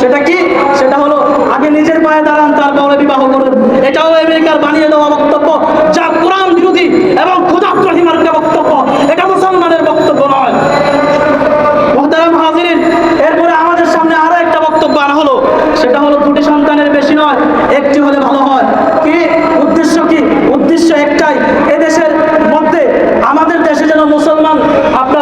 সেটা কি? সেটা হলো আগে নিজের পায়ে দাঁড়ান, তারপরে বিবাহ করুন। এটাও আমেরিকার বানিয়ে দেওয়া বক্তব্য। যা কোরআন বিরোধী এবং ক্ষুদাত্রাহী একটা বক্তব্য। এটা মুসলমানের বক্তব্য নয়। এরপরে আমাদের সামনে আরও একটা বক্তব্য সেটা হলো সন্তানের বেশি একটি হলে ভালো হয়। কি? উদ্দেশ্য কি? উদ্দেশ্য একটাই, এদেশের মধ্যে, আমাদের দেশে যেন মুসলমান আপনার